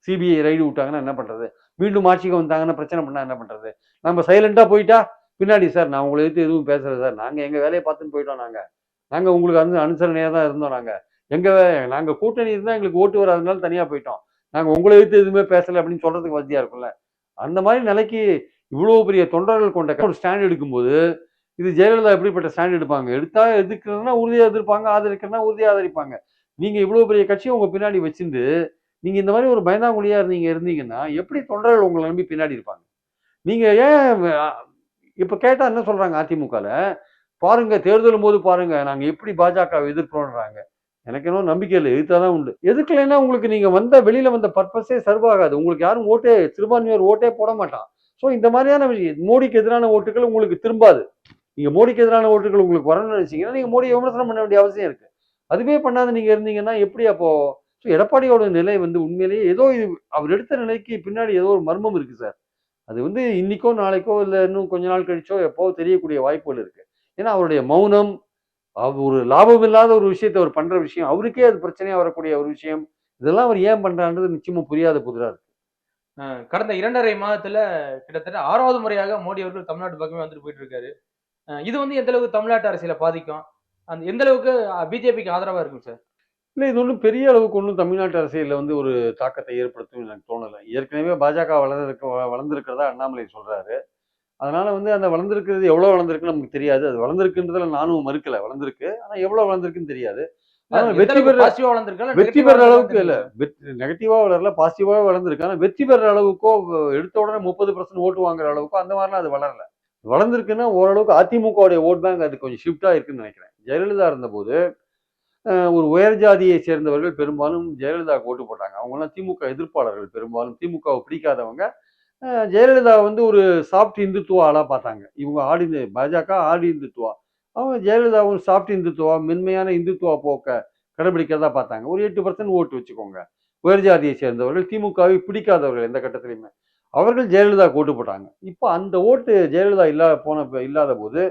சிபிஐ ரைடு விட்டாங்கன்னா என்ன பண்ணுறது மீண்டும் ஆட்சிக்கு வந்தாங்கன்னா பிரச்சனை பண்ணால் என்ன பண்ணுறது நம்ம சைலண்ட்டாக போயிட்டா பின்னாடி சார் நான் உங்களை எடுத்து எதுவும் பேசுகிறேன் சார். நாங்கள் எங்கள் வேலையை பார்த்துன்னு போயிட்டோம் நாங்கள் நாங்கள் உங்களுக்கு வந்து அனுசரணையாக தான் இருந்தோம் நாங்கள் எங்கள் நாங்கள் கூட்டணி இருந்தால் எங்களுக்கு ஓட்டு வராதனால தனியாக போயிட்டோம். நாங்கள் உங்களை எடுத்து எதுவுமே பேசலை அப்படின்னு சொல்கிறதுக்கு வசதியாக இருக்கும்ல. அந்த மாதிரி நிலைக்கு இவ்வளோ பெரிய தொண்டர்கள் கொண்ட ஒரு ஸ்டாண்ட் எடுக்கும்போது இது ஜெயலலிதா எப்படிப்பட்ட ஸ்டாண்ட் எடுப்பாங்க? எடுத்தா எதிர்க்கிறதுனா உறுதியாக எதிர்ப்பாங்க ஆதரிக்கிறதுனா உறுதியாக ஆதரிப்பாங்க. நீங்கள் இவ்வளோ பெரிய கட்சியை உங்கள் பின்னாடி வச்சிருந்து நீங்கள் இந்த மாதிரி ஒரு பயந்தாங்குழியாக இருந்தீங்க இருந்தீங்கன்னா எப்படி தொண்டர்கள் உங்களை நம்பி பின்னாடி இருப்பாங்க? நீங்கள் ஏன் இப்போ கேட்டால் என்ன சொல்கிறாங்க அதிமுகவில் பாருங்க தேர்தலும் போது பாருங்க நாங்கள் எப்படி பாஜகவை எதிர்க்கிறோன்றாங்க. எனக்கு என்ன நம்பிக்கை இல்லை எதிர்த்தாதான் உண்டு. எதுக்கலைன்னா உங்களுக்கு நீங்கள் வந்த வெளியில் வந்த பர்பஸே சர்வ் ஆகாது. உங்களுக்கு யாரும் ஓட்டே சிறுபான்மையோர் ஓட்டே போட மாட்டான். ஸோ இந்த மாதிரியான விஷயம் மோடிக்கு எதிரான ஓட்டுகள் உங்களுக்கு திரும்பாது. நீங்கள் மோடிக்கு எதிரான ஓட்டுகள் உங்களுக்கு வரணும்னு நினைச்சீங்கன்னா நீங்கள் மோடியை விமர்சனம் பண்ண வேண்டிய அவசியம் இருக்குது அதுவே பண்ணாத நீங்கள் இருந்தீங்கன்னா எப்படி அப்போது ஸோ எடப்பாடியோட நிலை வந்து உண்மையிலேயே ஏதோ இது அவர் எடுத்த நிலைக்கு பின்னாடி ஏதோ ஒரு மர்மம் இருக்குது சார் அது வந்து இன்னைக்கோ நாளைக்கோ இல்லை இன்னும் கொஞ்ச நாள் கழிச்சோ எப்போ தெரியக்கூடிய வாய்ப்புகள் இருக்குது ஏன்னா அவருடைய மௌனம் அவர் ஒரு லாபம் இல்லாத ஒரு விஷயத்தை அவர் பண்ணுற விஷயம் அவருக்கே அது பிரச்சனையாக வரக்கூடிய ஒரு விஷயம் இதெல்லாம் அவர் ஏன் பண்ணுறான்றது நிச்சயமாக புரியாத புதிராக இருக்கு. கடந்த இரண்டரை மாதத்துல கிட்டத்தட்ட ஆறாவது முறையாக மோடி அவர்கள் தமிழ்நாட்டு பக்கமே வந்துட்டு போயிட்டு இருக்காரு. இது வந்து எந்த அளவுக்கு தமிழ்நாட்டு அரசியலை பாதிக்கும்? அந்த எந்த அளவுக்கு பிஜேபிக்கு ஆதரவா இருக்கும் சார் இல்லை இது ஒன்றும் பெரிய அளவுக்கு ஒன்றும் தமிழ்நாட்டு அரசியலில் வந்து ஒரு தாக்கத்தை ஏற்படுத்தும் எனக்கு தோணலை. ஏற்கனவே பாஜக வளர்ந்துருக்க வளர்ந்துருக்கிறதா அண்ணாமலை சொல்றாரு. அதனால வந்து அந்த வளர்ந்துருக்கிறது எவ்வளோ வளர்ந்துருக்குன்னு நமக்கு தெரியாது. அது வளர்ந்துருக்குன்றதுல நானும் மறுக்கல. வளர்ந்துருக்கு. ஆனால் எவ்வளோ வளர்ந்துருக்குன்னு தெரியாது. ஆனால் வெற்றி பெற வெற்றி பெற அளவுக்கு இல்ல. நெகட்டிவா வளரல பாசிட்டிவாவே வளர்ந்துருக்கு. ஆனா வெற்றி பெற அளவுக்கோ எடுத்த உடனே முப்பது பர்சன்ட் ஓட்டு வாங்குற அளவுக்கோ அந்த மாதிரிலாம் அது வளரல. வளர்ந்துருக்குன்னா ஓரளவுக்கு அதிமுகவுடைய ஓட் பேங்க் அது கொஞ்சம் ஷிஃப்ட் ஆயிருக்குன்னு நினைக்கிறேன். ஜெயலலிதா இருந்தபோது ஒரு உயர் ஜாதியை சேர்ந்தவர்கள் பெரும்பாலும் ஜெயலலிதாவுக்கு ஓட்டு போட்டாங்க. அவங்கெல்லாம் திமுக எதிர்ப்பாளர்கள் பெரும்பாலும். திமுகவை பிடிக்காதவங்க. ஜெயலலிதா வந்து ஒரு சாஃப்ட் இந்துத்துவா ஆளாக பார்த்தாங்க. இவங்க ஆடி பாஜக ஆடி இந்துத்துவா. அவங்க ஜெயலலிதாவும் சாஃப்ட் இந்துத்துவா மென்மையான இந்துத்துவா போக்க கடைபிடிக்கிறதா பார்த்தாங்க. ஒரு எட்டு பர்சன்ட் ஓட்டு வச்சுக்கோங்க. உயர் ஜாதியை சேர்ந்தவர்கள் திமுகவை பிடிக்காதவர்கள் எந்த கட்டத்திலையுமே. அவர்கள் ஜெயலலிதா ஓட்டு போட்டாங்க. இப்போ அந்த ஓட்டு ஜெயலலிதா இல்லாத போன இல்லாத போது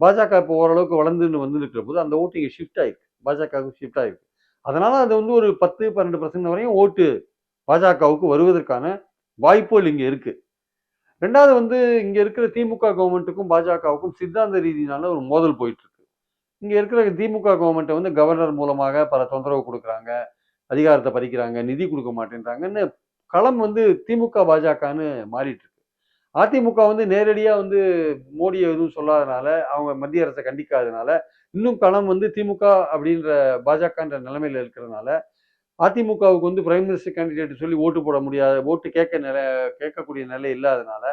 பாஜக இப்போ ஓரளவுக்கு வளர்ந்துன்னு வந்துருக்கிற போது அந்த ஓட்டு இங்கே ஷிஃப்ட் ஆயிருக்கு. பாஜகவுக்கு ஷிஃப்ட் ஆயிருக்கு. அதனால அது வந்து ஒரு பத்து பன்னெண்டு பர்சன்ட் வரையும் ஓட்டு பாஜகவுக்கு வருவதற்கான வாய்ப்புகள் இங்கே இருக்கு. ரெண்டாவது வந்து இங்கே இருக்கிற திமுக கவர்மெண்ட்டுக்கும் பாஜகவுக்கும் சித்தாந்த ரீதியினால ஒரு மோதல் போயிட்டு இருக்கு இருக்கிற திமுக கவர்மெண்ட்டை வந்து கவர்னர் மூலமாக பல தொந்தரவு கொடுக்குறாங்க அதிகாரத்தை பறிக்கிறாங்க நிதி கொடுக்க மாட்டேன்றாங்கன்னு களம் வந்து திமுக பாஜகன்னு மாறிட்டு இருக்கு அதிமுக வந்து நேரடியாக வந்து மோடியை எதுவும் சொல்லாதனால அவங்க மத்திய அரசை கண்டிக்காதனால இன்னும் களம் வந்து திமுக அப்படின்ற பாஜகன்ற நிலைமையில் இருக்கிறதுனால அதிமுகவுக்கு வந்து பிரைம் மினிஸ்டர் கேண்டிடேட் சொல்லி ஓட்டு போட முடியாத ஓட்டு கேட்க நிலை கேட்கக்கூடிய நிலை இல்லாதனால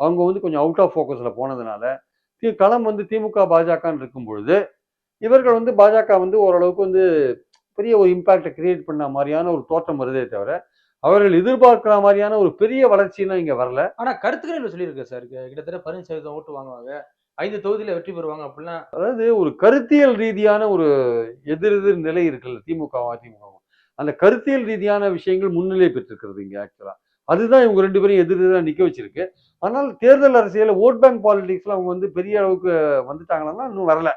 அவங்க வந்து கொஞ்சம் அவுட் ஆஃப் ஃபோக்கஸில் போனதுனால தி- களம் வந்து திமுக பாஜகன்னு இருக்கும் பொழுது இவர்கள் வந்து பாஜக வந்து ஓரளவுக்கு வந்து பெரிய ஒரு இம்பாக்டை கிரியேட் பண்ண மாதிரியான ஒரு தோற்றம் வருதே தவிர அவர்கள் எதிர்பார்க்கிற மாதிரியான ஒரு பெரிய வளர்ச்சிலாம் இங்க வரல. ஆனா கருத்துக்கள் சொல்லியிருக்கேன் சார். கிட்டத்தட்ட பதினஞ்சு சதவீதம் ஓட்டு வாங்குவாங்க. ஐந்து தொகுதியில வெற்றி பெறுவாங்க அப்படிலாம் அதாவது ஒரு கருத்தியல் ரீதியான ஒரு எதிர் எதிர் நிலை இருக்குல்ல திமுக அதிமுக. அந்த கருத்தியல் ரீதியான விஷயங்கள் முன்னிலை பெற்றிருக்கிறது இங்க ஆக்சுவலா அதுதான் இவங்க ரெண்டு பேரும் எதிர் எதிராக நிக்க வச்சிருக்கு. ஆனால் தேர்தல் அரசியல ஓட் பேங்க் பாலிடிக்ஸ்ல அவங்க வந்து பெரிய அளவுக்கு வந்துட்டாங்கன்னா இன்னும் வரல.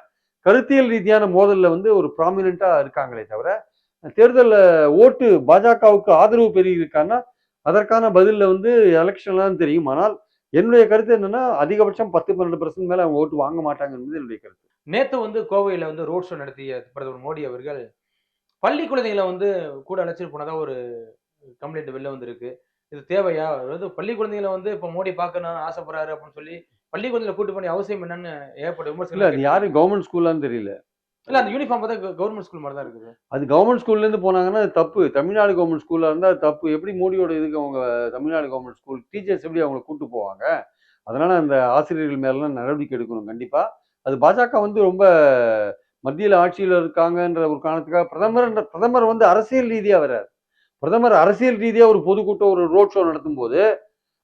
கருத்தியல் ரீதியான மோதல்ல வந்து ஒரு ப்ராமினெண்டா இருக்காங்களே தவிர தேர்தல்ல ஓட்டு பாஜகவுக்கு ஆதரவு பெருகிருக்கான்னா அதற்கான பதில்ல வந்து எலெக்ஷன்ல தான் தெரியும். ஆனால் என்னுடைய கருத்து என்னன்னா அதிகபட்சம் பத்து பன்னெண்டு பர்சன்ட் மேல அவங்க ஓட்டு வாங்க மாட்டாங்க என்பது என்னுடைய கருத்து. நேத்து வந்து கோவையில வந்து ரோட் ஷோ நடத்திய பிரதமர் மோடி அவர்கள் பள்ளி குழந்தைகளை வந்து கூட அழைச்சிட்டு போனதா ஒரு கம்ப்ளைண்ட் வெளில வந்திருக்கு. இது தேவையா? அதாவது பள்ளி குழந்தைகளை வந்து இப்ப மோடி பார்க்கணும்னு ஆசைப்படுறாரு அப்படின்னு சொல்லி பள்ளி குழந்தைகளை கூட்டு பண்ணி அவசியம் என்னன்னு ஏற்பட்ட இல்ல விமர்சனம் அது யாரு கவர்மெண்ட் ஸ்கூலான்னு தெரியல. இல்ல அந்த யூனிஃபார்ம் பார்த்தா கவர்மெண்ட் ஸ்கூல் மாதிரி தான் இருக்குது. அது கவர்மெண்ட் ஸ்கூல்ல இருந்து போனாங்கன்னா அது தப்பு. தமிழ்நாடு கவர்மெண்ட் ஸ்கூல்ல இருந்தா தப்பு. எப்படி மோடியோட இதுக்கு அவங்க தமிழ்நாடு கவர்மெண்ட் ஸ்கூல் டீச்சர்ஸ் எப்படி அவங்களை கூட்டு போவாங்க? அதனால அந்த ஆசிரியர்கள் மேலாம் நடவடிக்கை எடுக்கணும் கண்டிப்பா. அது பாஜக வந்து ரொம்ப மத்தியில் ஆட்சியில் இருக்காங்கன்ற ஒரு காரணத்துக்காக பிரதமர் பிரதமர் வந்து அரசியல் ரீதியாக வர்றார் பிரதமர் அரசியல் ரீதியாக ஒரு பொதுக்கூட்டம் ஒரு ரோட் ஷோ நடத்தும் போது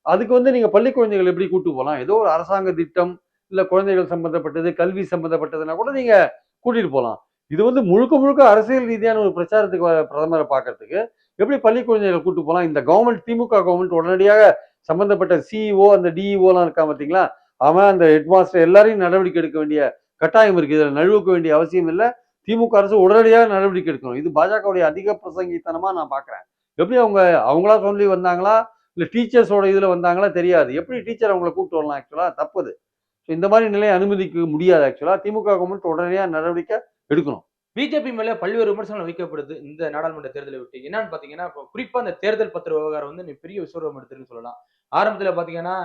அதுக்கு வந்து நீங்கள் பள்ளி குழந்தைகள் எப்படி கூட்டு போகலாம்? ஏதோ ஒரு அரசாங்க திட்டம் இல்லை குழந்தைகள் சம்பந்தப்பட்டது கல்வி சம்பந்தப்பட்டதுன்னா கூட நீங்கள் கூட்டிட்டு போகலாம் இது வந்து முழுக்க முழுக்க அரசியல் ரீதியான ஒரு பிரச்சாரத்துக்கு வர பிரதமரை பார்க்கறதுக்கு எப்படி பள்ளி குழந்தைகளை கூட்டு போகலாம் இந்த கவர்மெண்ட் திமுக கவர்மெண்ட் உடனடியாக சம்பந்தப்பட்ட சிஇஓ அந்த டிஇஓலாம் இருக்கா பார்த்தீங்களா அவன் அந்த ஹெட்மாஸ்டர் எல்லாரையும் நடவடிக்கை எடுக்க வேண்டிய கட்டாயம் இருக்கு. இதில் நழுவுக்க வேண்டிய அவசியம் இல்லை. திமுக அரசு உடனடியாக நடவடிக்கை எடுக்கணும். இது பாஜகவுடைய அதிக பிரசங்கித்தனமாக நான் பார்க்குறேன் எப்படி அவங்க அவங்களா சொல்லி வந்தாங்களா? இல்லை டீச்சர்ஸோட இதில் வந்தாங்களா? தெரியாது. எப்படி டீச்சர் அவங்கள கூப்பிட்டு வரலாம் ஆக்சுவலாக தப்புது ஸோ இந்த மாதிரி நிலையை அனுமதிக்க முடியாது ஆக்சுவலாக திமுக கவர்மெண்ட் உடனடியாக நடவடிக்கை எடுக்கணும். பிஜேபி மேல பல்வேறு விமர்சனங்கள் வைக்கப்படுது இந்த நாடாளுமன்ற தேர்தலை விட்டு என்னன்னு பாத்தீங்கன்னா இப்போ குறிப்பா அந்த தேர்தல் பத்திர விவகாரம் வந்து பெரிய விஸ்வரூபம் எடுத்துன்னு சொல்லலாம். ஆரம்பத்துல பாத்தீங்கன்னா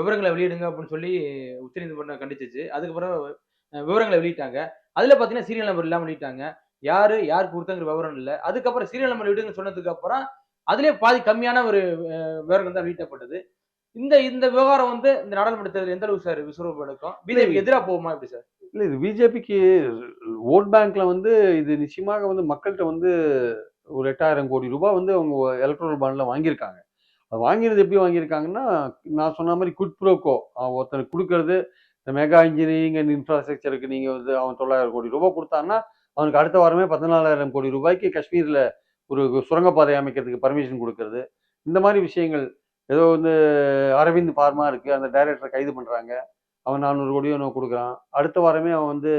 விவரங்களை வெளியிடுங்க அப்படின்னு சொல்லி உச்சநீதிமன்றம் கண்டிச்சிச்சு. அதுக்கப்புறம் விவரங்களை வெளியிட்டாங்க. அதுல பாத்தீங்கன்னா சீரியல் நம்பர் இல்லாம வெளியிட்டாங்க யாரு யாருக்கு கொடுத்தங்கிற விவரம் இல்லை. அதுக்கப்புறம் சீரியல் நம்பர் விடுங்க சொன்னதுக்கு அப்புறம் அதுலேயே பாதி கம்மியான ஒரு விவரங்கள் தான் வெளியிட்டப்பட்டது இந்த இந்த விவகாரம் வந்து இந்த நாடாளுமன்ற தேர்தல் எந்த அளவுக்கு சார் விஸ்வரூபம் எடுக்கும்? பிஜேபி எதிராக போகுமா எப்படி சார்? இல்லை இது பிஜேபிக்கு ஓட் பேங்க்ல வந்து இது நிச்சயமாக வந்து மக்கள்கிட்ட வந்து ஒரு எட்டாயிரம் கோடி ரூபாய் வந்து அவங்க எலக்ட்ரல் பாண்டில் வாங்கியிருக்காங்க. அது வாங்கினது எப்படி வாங்கியிருக்காங்கன்னா நான் சொன்ன மாதிரி குட் ப்ரோக்கோ ஒருத்தனுக்கு கொடுக்கறது இந்த மெகா இன்ஜினியரிங் அண்ட் இன்ஃப்ராஸ்ட்ரக்சருக்கு நீங்கள் வந்து அவன் தொள்ளாயிரம் கோடி ரூபாய் கொடுத்தான்னா அவனுக்கு அடுத்த வாரமே பதினாலாயிரம் கோடி ரூபாய்க்கு காஷ்மீரில் ஒரு சுரங்கப்பாதை அமைக்கிறதுக்கு பர்மிஷன் கொடுக்கறது. இந்த மாதிரி விஷயங்கள் ஏதோ வந்து அரவிந்த் பார்மா இருக்குது அந்த டைரக்டரை கைது பண்ணுறாங்க அவன் நானூறு கோடியோ நான் கொடுக்குறான். அடுத்த வாரமே அவன் வந்து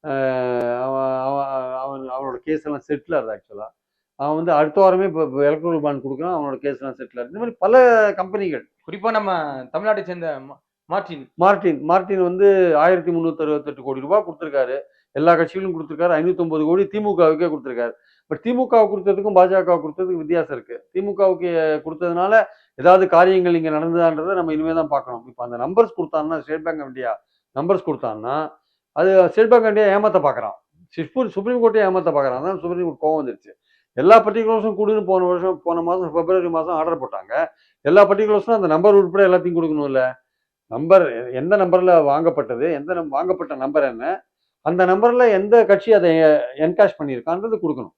அவன் அவன் அவன் அவனோட கேஸ் எல்லாம் செட்டில் ஆகுது ஆக்சுவலாக அவன் வந்து அடுத்த வாரமே இப்போ எலக்ட்ரல் பாண்ட் கொடுக்குறான் அவனோட கேஸ் எல்லாம் செட்டில் ஆகுது. இந்த மாதிரி பல கம்பெனிகள் குறிப்பா நம்ம தமிழ்நாட்டை சேர்ந்த மா- மார்டின். மார்டின். மார்டின் வந்து ஆயிரத்தி முந்நூற்றி அறுபத்தெட்டு கோடி ரூபாய் கொடுத்துருக்காரு. எல்லா கட்சிகளும் கொடுத்துருக்காரு. ஐநூற்றொம்பது கோடி திமுகவுக்கே கொடுத்துருக்காரு. பட் திமுக கொடுத்ததுக்கும் பாஜக கொடுத்ததுக்கும் வித்தியாசம் இருக்கு. திமுகவுக்கு கொடுத்ததுனால ஏதாவது காரியங்கள் இங்கே நடந்ததான்றதை நம்ம இனிமேல் தான் பார்க்கணும். இப்போ அந்த numbers கொடுத்தான்னா state bank of India numbers கொடுத்தான்னா அது ஸ்டேட் பேங்க் ஆஃப் இந்தியா ஏமாத்த பார்க்குறான் சுப்ரீம் சுப்ரீம் கோர்ட்டே ஏமாத்த பார்க்குறான் அதான் சுப்ரீம் கோர்ட் கோவம் வந்துருச்சு. எல்லா பர்டிகுலர்ஸும் கொடுன்னு போன வருஷம் போன மாதம் பிப்ரவரி மாதம் ஆர்டர் போட்டாங்க. எல்லா பர்டிகுலர்ஸும் அந்த நம்பர் உட்பட எல்லாத்தையும் கொடுக்கணும்ல? நம்பர் எந்த நம்பரில் வாங்கப்பட்டது? எந்த நம் வாங்கப்பட்ட நம்பர் என்ன? அந்த நம்பரில் எந்த கட்சி அதை eh, என்கேஷ் பண்ணியிருக்கான்றது கொடுக்கணும்.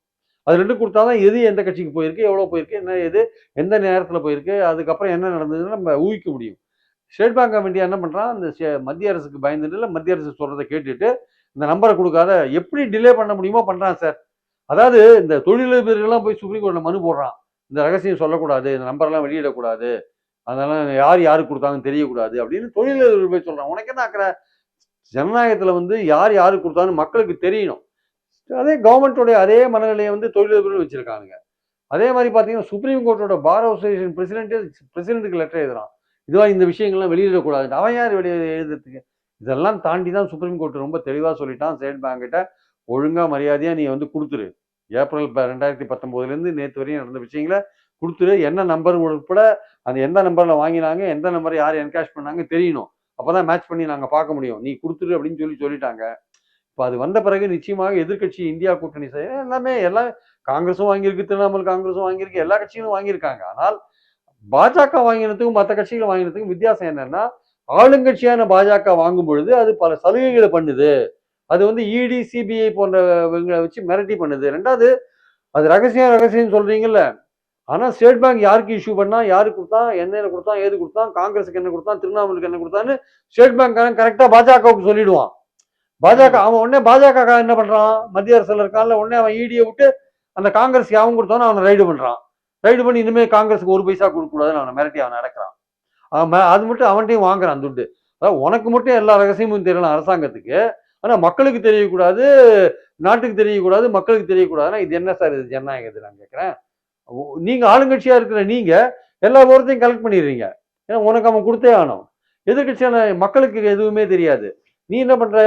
அது ரெண்டு கொடுத்தா தான் எது எந்த கட்சிக்கு போயிருக்கு எவ்வளோ போயிருக்கு என்ன எது எந்த நேரத்தில் போயிருக்கு அதுக்கப்புறம் என்ன நடந்ததுன்னு நம்ம ஊகிக்க முடியும். ஸ்டேட் பேங்க் ஆஃப் இந்தியா என்ன பண்ணுறான் அந்த மத்திய அரசுக்கு பயந்துட்டு இல்லை மத்திய அரசு சொல்கிறத கேட்டுட்டு இந்த நம்பரை கொடுக்காத எப்படி டிலே பண்ண முடியுமோ பண்ணுறான் சார். அதாவது இந்த தொழிலதிபர்கள்லாம் போய் சுப்ரீம் கோர்ட்டில் மனு போடுறான். இந்த ரகசியம் சொல்லக்கூடாது இந்த நம்பர்லாம் வெளியிடக்கூடாது அதனால் யார் யாருக்கு கொடுத்தாங்கன்னு தெரியக்கூடாது அப்படின்னு தொழிலதிபர் போய் சொல்கிறான் உனக்கு என்ன ஆக்கிற? ஜனநாயகத்தில் வந்து யார் யாருக்கு கொடுத்தாங்கன்னு மக்களுக்கு தெரியணும். அதே கவர்மெண்ட்டோடைய அதே மனநிலையை வந்து தொழிலதிபர்கள் வச்சிருக்காங்க அதே மாதிரி பார்த்தீங்கன்னா சுப்ரீம் கோர்ட்டோட பார் அசோசியேஷன் பிரசிடென்ட்டே பிரசிடென்ட்டுக்கு லெட்டர் எழுதுறான். இதுவாக இந்த விஷயங்கள்லாம் வெளியிடக்கூடாது அவன் யார் வெளியே எழுதுறதுக்கு? இதெல்லாம் தாண்டி தான் சுப்ரீம் கோர்ட் ரொம்ப தெளிவாக சொல்லிட்டான். ஸ்டேட் பேங்க்கிட்ட ஒழுங்காக ஒழுங்கா நீ வந்து கொடுத்துரு. ஏப்ரல் ரெண்டாயிரத்தி பத்தொம்போதுலேருந்து நேற்று வரையும் நடந்த விஷயங்களை கொடுத்துரு. என்ன நம்பர் உட்பட அந்த எந்த நம்பரில் வாங்கினாங்க எந்த நம்பர் யார் என்கேஷ் பண்ணாங்க தெரியணும். அப்பதான் மேட்ச் பண்ணி நாங்கள் பார்க்க முடியும். நீ கொடுத்துரு அப்படின்னு சொல்லி சொல்லிட்டாங்க. இப்போ அது வந்த பிறகு நிச்சயமாக எதிர்க்கட்சி இந்தியா கூட்டணி செய்ய எல்லாமே எல்லாம் காங்கிரஸும் வாங்கியிருக்கு திரிணாமுல் காங்கிரஸும் வாங்கியிருக்கு எல்லா கட்சிகளும் வாங்கியிருக்காங்க. ஆனால் பாஜக வாங்கினதுக்கும் மற்ற கட்சிகள் வாங்கினதுக்கும் வித்தியாசம் என்னன்னா ஆளுங்கட்சியான பாஜக வாங்கும் பொழுது அது பல சலுகைகளை பண்ணுது. அது வந்து இடி சிபிஐ போன்றவங்களை வச்சு மிரட்டி பண்ணுது. ரெண்டாவது அது ரகசியம் ரகசியம் சொல்றீங்கல்ல. ஆனால் ஸ்டேட் பேங்க் யாருக்கு இஷ்யூ பண்ணா யாருக்கு கொடுத்தான் என்னென்ன கொடுத்தான் ஏது கொடுத்தான் காங்கிரஸுக்கு என்ன கொடுத்தான் திரிணாமுலுக்கு என்ன கொடுத்தான்னு ஸ்டேட் பேங்க் கரெக்டாக பாஜகவுக்கு சொல்லிடுவான். பாஜக அவன் உடனே பாஜக என்ன பண்றான்? மத்திய அரசுல இருக்கான்ல உடனே அவன் இடியை விட்டு அந்த காங்கிரஸ் அவன் கொடுத்தானோ அவனை ரைடு பண்றான். ரைடு பண்ணி இனிமே காங்கிரஸுக்கு ஒரு பைசா கொடுக்க கூடாதுன்னு அவனை மிரட்டி அவன் நடக்கிறான். அவன் அது மட்டும் அவன்கிட்டையும் வாங்குறான் துண்டு அதாவது உனக்கு மட்டும் எல்லா ரகசியமும் தெரியலாம் அரசாங்கத்துக்கு. ஆனால் மக்களுக்கு தெரியக்கூடாது நாட்டுக்கு தெரியக்கூடாது மக்களுக்கு தெரியக்கூடாதுன்னா இது என்ன சார் இது ஜனநாயகத்தை நான் கேட்குறேன் நீங்கள் ஆளுங்கட்சியாக இருக்கிற நீங்கள் எல்லா விவரத்தையும் கலெக்ட் பண்ணிடுறீங்க. ஏன்னா உனக்கு அவன் கொடுத்தே ஆகணும். எதிர்கட்சியான மக்களுக்கு எதுவுமே தெரியாது. நீ என்ன பண்ற?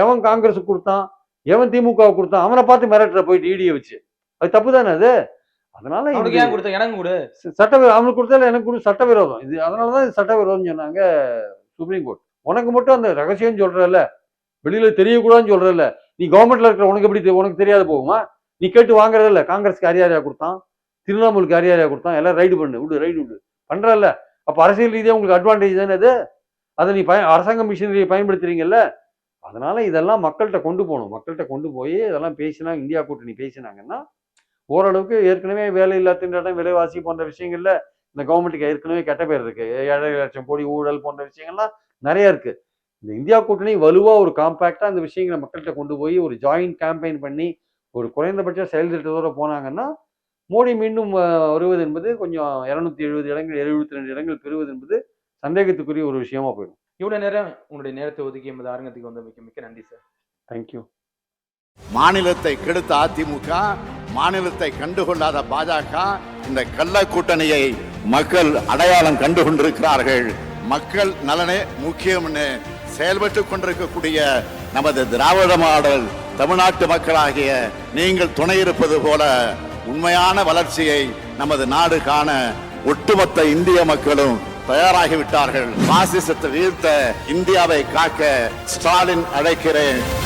எவன் காங்கிரஸுக்கு கொடுத்தான்? எவன் திமுக கொடுத்தான்? அவனை பார்த்து மிரட்டுற போயிட்டு ஈடியை வச்சு. அது தப்பு தானே அது? அதனால சட்ட அவனுக்கு கொடுத்தால எனக்கு கூட. சட்டவிரோதம். இது அதனால தான் இது சட்டவிரோதம் சொன்னாங்க சுப்ரீம் கோர்ட் உனக்கு மட்டும் அந்த ரகசியம் சொல்றல வெளியில தெரியக்கூடாதுன்னு சொல்றல நீ கவர்மெண்ட்ல இருக்கிற உனக்கு எப்படி உனக்கு தெரியாது போகுமா? நீ கேட்டு வாங்குறதில்ல இல்ல. காங்கிரஸ்க்கு அரியாரியா கொடுத்தான். திரிணாமுலுக்கு அரியாரியா கொடுத்தான். எல்லாம் ரைடு பண்ணு. விடு ரைடு விடு. பண்றல்ல. அப்ப அரசியல் ரீதியா உங்களுக்கு அட்வான்டேஜ் தானே அது? அதை நீ பய அரசாங்க மிஷினரியை பயன்படுத்துறீங்கல்ல அதனால இதெல்லாம் மக்கள்கிட்ட கொண்டு போகணும். மக்கள்கிட்ட கொண்டு போய் இதெல்லாம் பேசினா இந்தியா கூட்டணி பேசினாங்கன்னா ஓரளவுக்கு ஏற்கனவே வேலை இல்லா திண்டாட்டம் விலைவாசி போன்ற விஷயங்கள்ல இந்த கவர்மெண்ட்டுக்கு ஏற்கனவே கெட்ட பேர் இருக்கு. ஏழரை லட்சம் கோடி ஊழல் போன்ற விஷயங்கள்லாம் நிறைய இருக்கு. இந்த இந்தியா கூட்டணி வலுவாக ஒரு காம்பாக்டா அந்த விஷயங்களை மக்கள்கிட்ட கொண்டு போய் ஒரு ஜாயிண்ட் கேம்பெயின் பண்ணி ஒரு குறைந்தபட்ச செயல் திட்டத்தோட போனாங்கன்னா மோடி மீண்டும் வருவது என்பது கொஞ்சம் இரநூத்தி எழுபது இடங்கள் எழுபத்தி ரெண்டு இடங்கள் பெறுவது என்பது சந்தேகத்துக்குரிய ஒரு விஷயமா போயிடும். இவ்வளவு நேரம் உங்களுடைய நேரத்தை ஒதுக்கி எமது அரங்கத்துக்கு வந்த மிக்க மிக்க நன்றி சார் தேங்க்யூ மாநிலத்தை கெடுத்த அதிமுக மாநிலத்தை கண்டுகொள்ளாத பாஜக இந்த கள்ள கூட்டணியை மக்கள் அடையாளம் கண்டு கொண்டிருக்கிறார்கள் மக்கள் நலனே முக்கியம்னு செயல்பட்டு கொண்டிருக்கக்கூடிய நமது திராவிட மாடல் தமிழ்நாட்டு மக்களாகிய நீங்கள் துணை இருப்பது போல உண்மையான வளர்ச்சியை நமது நாடு காண ஒட்டுமொத்த இந்திய மக்களும் தயாராகிவிட்டார்கள். பாசிசத்தை வீழ்த்த இந்தியாவை காக்க ஸ்டாலின் அழைக்கிறேன்.